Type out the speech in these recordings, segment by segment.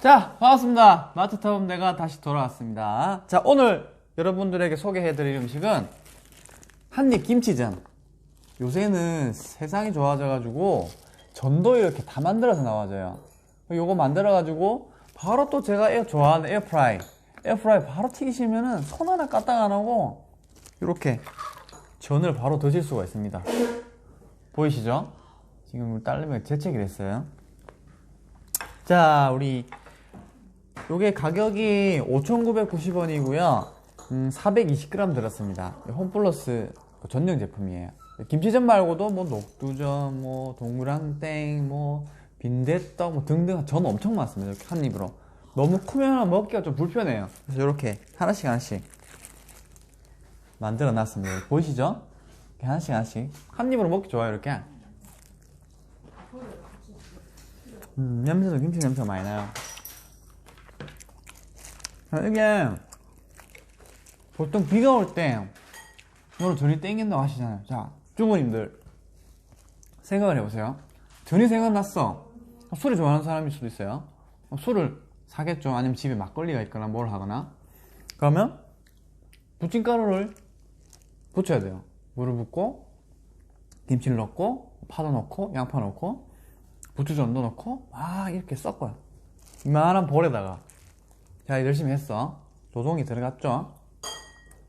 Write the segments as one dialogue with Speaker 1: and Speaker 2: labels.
Speaker 1: 자, 반갑습니다. 마트타운 내가 다시 돌아왔습니다. 자, 오늘 여러분들에게 소개해드릴 음식은 한입 김치전. 요새는 세상이 좋아져가지고 전도 이렇게 다 만들어서 나와져요. 요거 만들어가지고 바로 또 제가 에어 좋아하는 에어프라이. 에어프라이 바로 튀기시면은 손 하나 까딱 안 하고 이렇게 전을 바로 드실 수가 있습니다. 보이시죠? 지금 우리 딸내미가 재채기 됐어요. 자, 우리 요게 가격이 5,990원이고요. 음, 420g 들었습니다. 홈플러스 전용 제품이에요. 김치전 말고도 뭐 녹두전, 뭐 동그랑땡, 뭐 빈대떡 뭐 등등 전 엄청 많습니다. 이렇게 한 입으로. 너무 크면 먹기가 좀 불편해요. 그래서 이렇게 하나씩 하나씩 만들어 놨습니다. 보이시죠? 이렇게 하나씩 하나씩 한 입으로 먹기 좋아요. 이렇게. 음, 냄새도 김치 냄새 많이 나요. 아, 이게 보통 비가 올 때 이걸 전이 땡긴다고 하시잖아요. 자, 주부님들 생각을 해보세요. 전이 생각났어. 술을 좋아하는 사람일 수도 있어요. 어, 술을 사겠죠. 아니면 집에 막걸리가 있거나 뭘 하거나. 그러면 부침가루를 붙여야 돼요. 물을 붓고 김치를 넣고 파도 넣고 양파 넣고 부추전도 넣고 막 이렇게 섞어요. 이만한 볼에다가 자 열심히 했어. 조종이 들어갔죠.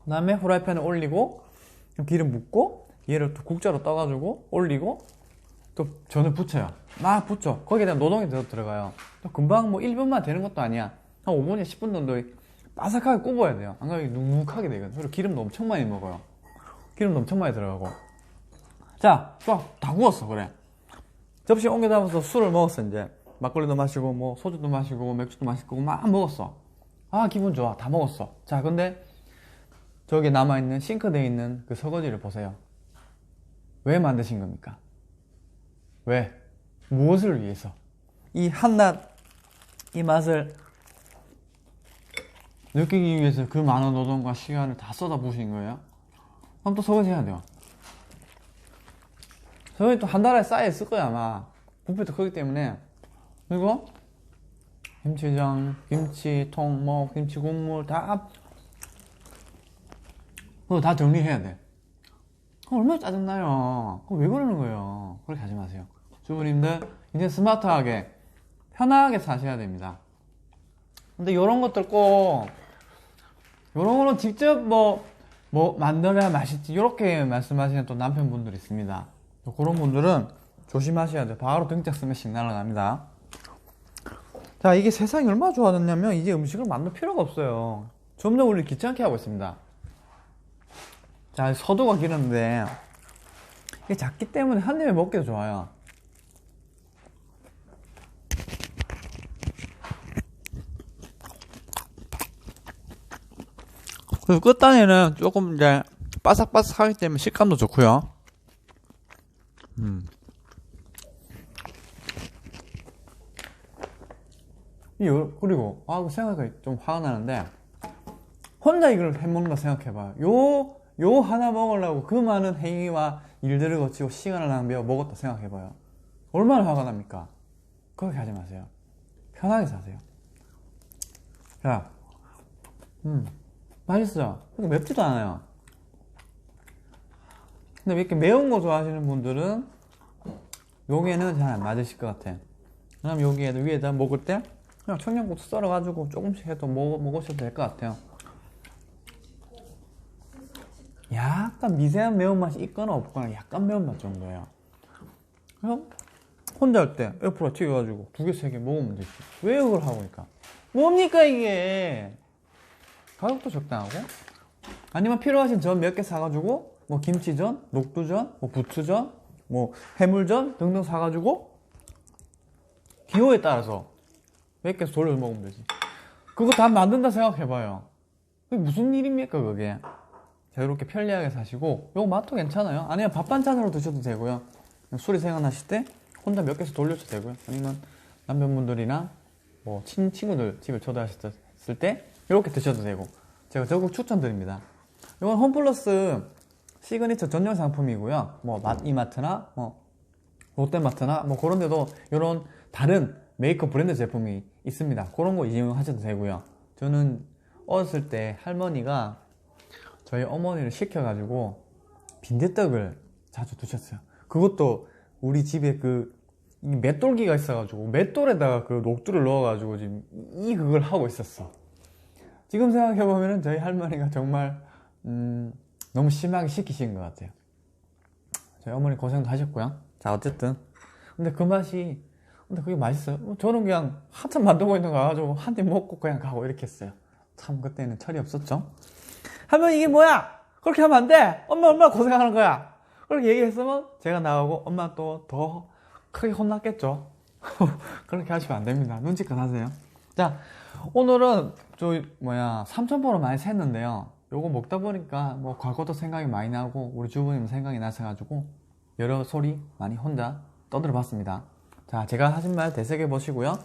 Speaker 1: 그 다음에 후라이팬을 올리고 기름 붓고 얘를 또 국자로 떠가지고 올리고 또 전을 붙여요. 막 붙여. 거기에 대한 노동이 더 들어가요. 또 금방 뭐 1분만 되는 것도 아니야. 한 5분에 10분 정도 바삭하게 굽어야 돼요. 안 그러면 눅눅하게 되거든. 그리고 기름도 엄청 많이 먹어요. 기름도 엄청 많이 들어가고. 자, 쫙다 구웠어, 그래. 접시에 옮겨 담아서 술을 먹었어, 이제. 막걸리도 마시고, 뭐, 소주도 마시고, 맥주도 마시고, 막 먹었어. 아, 기분 좋아. 다 먹었어. 자, 근데, 저기 남아있는 싱크대에 있는 그 설거지를 보세요. 왜 만드신 겁니까? 왜? 무엇을 위해서? 이 한낱, 이 맛을 느끼기 위해서 그 많은 노동과 시간을 다 쏟아부으신 거예요? 그럼 또 설거지 해야 돼요. 설거지 또 한 달에 쌓여 있을 거야, 아마. 부피도 크기 때문에. 그리고, 김치전, 김치 통, 뭐, 김치 국물 다, 그거 다 정리해야 돼. 얼마나 짜증나요. 그럼 왜 그러는 거예요? 그렇게 하지 마세요. 주부님들, 이제 스마트하게, 편하게 사셔야 됩니다. 근데 이런 것들 꼭, 이런 거는 직접 뭐, 뭐, 만들어야 맛있지. 이렇게 말씀하시는 또 남편분들 있습니다. 그런 분들은 조심하셔야 돼요. 바로 등짝 스매싱 날아갑니다. 자, 이게 세상이 얼마나 좋아졌냐면, 이제 음식을 만들 필요가 없어요. 점점 우리 귀찮게 하고 있습니다. 자, 서도가 길었는데, 이게 작기 때문에 한 입에 먹기도 좋아요. 그리고 끝단에는 조금 이제 바삭바삭하기 때문에 식감도 좋고요. 음. 이 요- 그리고 아, 그 생각이 좀 화가 나는데 혼자 이걸 해먹는다 생각해봐요. 요, 요 하나 먹으려고 그 많은 행위와 일들을 거치고 시간을 낭비하고 먹었다 생각해봐요. 얼마나 화가 납니까? 그렇게 하지 마세요. 편하게 사세요. 자, 음, 맛있어요. 근데 맵지도 않아요. 근데 이렇게 매운 거 좋아하시는 분들은 여기에는 잘 안 맞으실 것 같아. 그럼 여기에도 위에다 먹을 때 그냥 청양고추 썰어가지고 조금씩 해도 먹, 먹으셔도 될 것 같아요. 약간 미세한 매운맛이 있거나 없거나 약간 매운맛 정도예요. 그럼 혼자 할 때 에어프라이 튀겨가지고 두 개, 세 개 먹으면 되지. 왜 이걸 하고 있까? 뭡니까 이게? 가격도 적당하고 아니면 필요하신 전 몇 개 사가지고 뭐 김치전, 녹두전, 뭐 부추전, 뭐 해물전 등등 사가지고 기호에 따라서 몇개 돌려서 먹으면 되지. 그거 다 만든다 생각해봐요. 그게 무슨 일입니까 그게? 자 이렇게 편리하게 사시고 요거 맛도 괜찮아요. 아니면 밥 반찬으로 드셔도 되고요. 술이 생각나실 때 혼자 몇 개씩 돌려도 되고요. 아니면 남편분들이나 뭐 친, 친구들 집에 초대하셨을 때 이렇게 드셔도 되고 제가 적극 추천드립니다. 이건 홈플러스 시그니처 전용 상품이고요. 뭐 마- 이마트나 뭐 롯데마트나 뭐 그런 데도 이런 다른 메이크업 브랜드 제품이 있습니다. 그런 거 이용하셔도 되고요. 저는 어렸을 때 할머니가 저희 어머니를 시켜가지고 빈대떡을 자주 드셨어요. 그것도 우리 집에 그이 맷돌기가 있어가지고 맷돌에다가 그 녹두를 넣어가지고 지금 이 그걸 하고 있었어. 지금 생각해보면 저희 할머니가 정말 음, 너무 심하게 시키신 것 같아요. 저희 어머니 고생도 하셨고요. 자 어쨌든 근데 그 맛이 근데 그게 맛있어요. 어, 저는 그냥 한참 만들고 있는 거 가지고 한 입 먹고 그냥 가고 이렇게 했어요. 참 그때는 철이 없었죠. 할머니 이게 뭐야? 그렇게 하면 안 돼. 엄마 얼마나 고생하는 거야. 그렇게 얘기했으면 제가 나가고 엄마 또 더 크게 혼났겠죠. 그렇게 하시면 안 됩니다. 눈치껏 하세요. 자 오늘은 저 뭐야 삼천포로 많이 샜는데요. 요거 먹다 보니까 뭐 과거도 생각이 많이 나고 우리 주부님 생각이 나셔가지고 여러 소리 많이 혼자 떠들어 봤습니다. 자 제가 하신 말 되새겨 보시고요.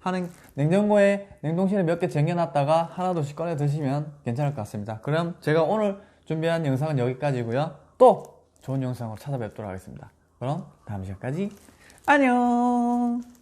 Speaker 1: 하는 냉장고에 냉동실에 몇 개 쟁여놨다가 하나둘씩 꺼내 드시면 괜찮을 것 같습니다. 그럼 제가 오늘 준비한 영상은 여기까지고요. 또 좋은 영상으로 찾아뵙도록 하겠습니다. 그럼 다음 시간까지 안녕.